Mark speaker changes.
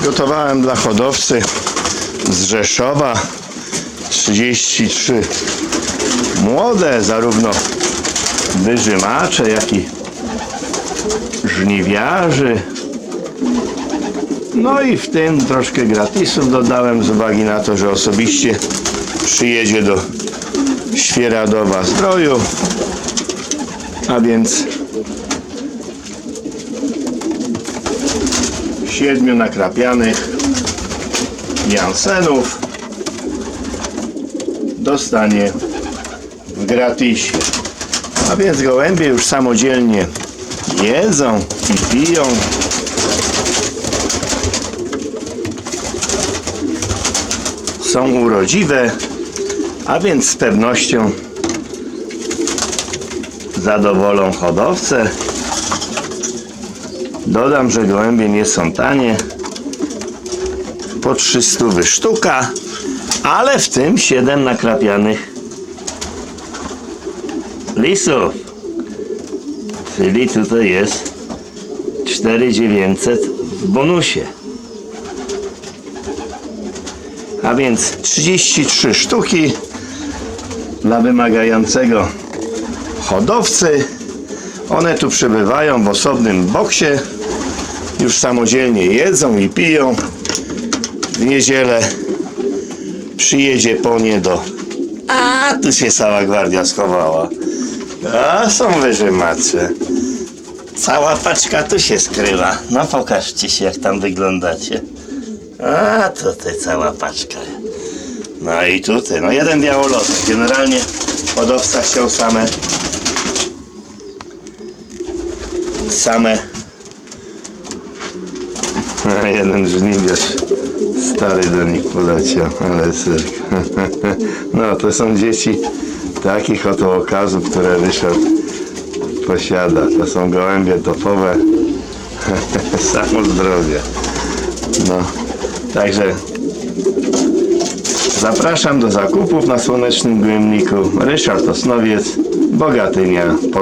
Speaker 1: Przygotowałem dla hodowcy z Rzeszowa 33 młode, zarówno wyżymacze, jak i żniwiarzy. No i w tym troszkę gratisów dodałem z uwagi na to, że osobiście przyjedzie do Świeradowa Zdroju. A więc siedmiu nakrapianych Jansenów dostanie w gratisie. A więc gołębie już samodzielnie jedzą i piją. Są urodziwe, a więc z pewnością zadowolą hodowcę. Dodam, że gołębie nie są tanie. Po 300 sztuka, ale w tym 7 nakrapianych lisów. Czyli tutaj jest 4900 w bonusie. A więc 33 sztuki dla wymagającego hodowcy. One tu przebywają w osobnym boksie. Już samodzielnie jedzą i piją. W niedzielę przyjedzie po nie do... A, tu się cała gwardia schowała. A, są wyżymacze. Cała paczka tu się skrywa. No pokażcie się, jak tam wyglądacie. A, tutaj cała paczka. No i tutaj, no jeden białolot. Generalnie hodowca chciał same same a jeden żniwiarz stary do nich poleciał, ale cyrk. No to są dzieci takich oto okazów, które Ryszard posiada. To są gołębie topowe. Samo zdrowie. No, także zapraszam do zakupów na Słonecznym Gojemniku. Ryszard Osnowiec, Bogatynia, Polska.